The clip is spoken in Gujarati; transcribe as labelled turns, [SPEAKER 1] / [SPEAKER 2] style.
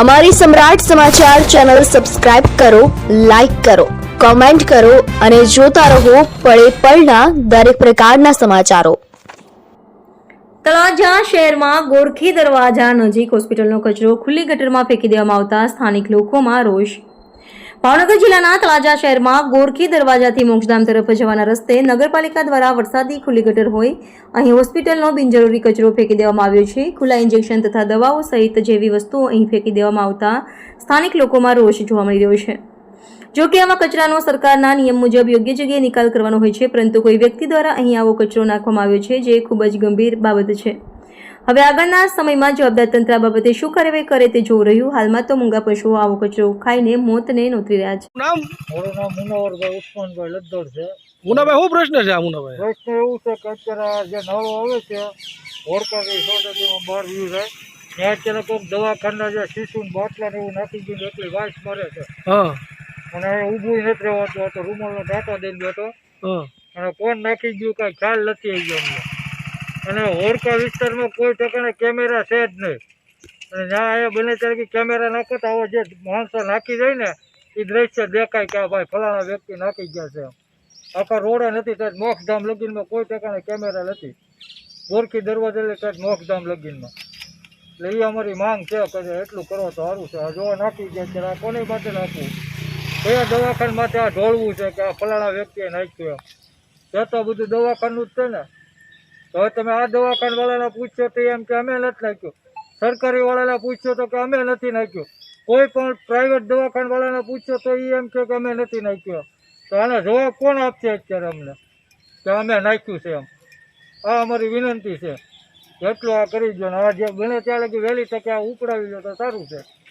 [SPEAKER 1] અમારી સમ્રાટ સમાચાર ચેનલ સબસ્ક્રાઇબ કરો, લાઇક કરો, કોમેન્ટ કરો અને જોતા રહો પળે પળના દરેક પ્રકારના સમાચારો.
[SPEAKER 2] તળાજા શહેરમાં ગોરખી દરવાજા નજીક હોસ્પિટલનો કચરો ખુલ્લી ગટરમાં ફેંકી દેવામાં આવતા સ્થાનિક લોકોમાં રોષ. ભાવનગર જિલ્લાના તળાજા શહેરમાં ગોરખી દરવાજાથી મોક્ષધામ તરફ જવાના રસ્તે નગરપાલિકા દ્વારા વરસાદી ખુલ્લી ગટર હોય. અહીં હોસ્પિટલનો બિનજરૂરી કચરો ફેંકી દેવામાં આવ્યો છે. ખુલ્લા ઇન્જેક્શન તથા દવાઓ સહિત જેવી વસ્તુઓ અહીં ફેંકી દેવામાં આવતા સ્થાનિક લોકોમાં રોષ જોવા મળી રહ્યો છે. જો કે આવા કચરાનો સરકારના નિયમ મુજબ યોગ્ય જગ્યાએ નિકાલ કરવાનો હોય છે, પરંતુ કોઈ વ્યક્તિ દ્વારા અહીં આવો કચરો નાખવામાં આવ્યો છે, જે ખૂબ જ ગંભીર બાબત છે. હવે આગળના સમયમાં જવાબદાર તંત્ર આ બાબતે શું કાર્યવાહી કરે તે જોવું રહ્યું. હાલમાં તો મૂંગા પશુઓ આવો કચરો ખાઈને મોતને નોતરી રહ્યા છે.
[SPEAKER 3] નામ?
[SPEAKER 4] મારું નામ મુનાવરભાઈ ઉસ્માનભાઈ લદ્દોડ છે.
[SPEAKER 3] મુનાભાઈ શું પ્રશ્ન છે આ મુનાભાઈ?
[SPEAKER 4] પ્રશ્ન એવું છે કે અત્યારે જે નળો આવે છે હોડકાની સોસાયટીમાં બહાર વ્યૂ જાય. ત્યાં અત્યારે કોઈક દવાખાના જે શીશું બાટલા ને એવું નાખી ગયું એટલી વાસ મારે છે.
[SPEAKER 3] હા.
[SPEAKER 4] અને ઊભું નથી રહેવાતું. તો રૂમાલનો ટાંકા દઈને બેઠો.
[SPEAKER 3] હા.
[SPEAKER 4] અને કોણ નાખી ગયું કાંઈ ખ્યાલ નથી આવી ગયો અને હોડકા વિસ્તારમાં કોઈ ઠેકાણે કેમેરા છે જ નહીં. અને જ્યાં અહીંયા બને ત્યારે કેમેરા નાખો તો જે માણસો નાખી જાય ને એ દ્રશ્ય દેખાય કે આ ભાઈ ફલાણા વ્યક્તિ નાખી ગયા છે આખા રોડે નથી, ત્યાં મોક્ષધામ લગીનમાં કોઈ ઠેકાણે કેમેરા નથી. ગોરખી દરવાજા એટલે ત્યાં મોક્ષધામ લગીનમાં. એટલે એ અમારી માંગ છે કે એટલું કરો તો સારું છે. જોવા નાખી ગયા છે, આ કોની માટે નાખવું? કયા દવાખાના માટે આ ઢોળવું છે કે આ ફલાણા વ્યક્તિએ નાખ્યું એમ? તે તો બધું દવાખાનું જ છે ને. હવે તમે આ દવાખાન વાળાને પૂછશો તો એમ કે અમે નથી નાખ્યું. સરકારી વાળાને પૂછશો તો કે અમે નથી નાખ્યું. કોઈ પણ પ્રાઇવેટ દવાખાન વાળાને પૂછશો તો એ એમ કે અમે નથી નાખ્યું. તો આનો જવાબ કોણ આપશે અત્યારે અમને? કે અમે નાખ્યું છે એમ. આ અમારી વિનંતી છે. એટલું આ કરી દો ને. આ જે બને ત્યાં લગી વહેલી તકે આ ઉપડાવી લો તો સારું છે.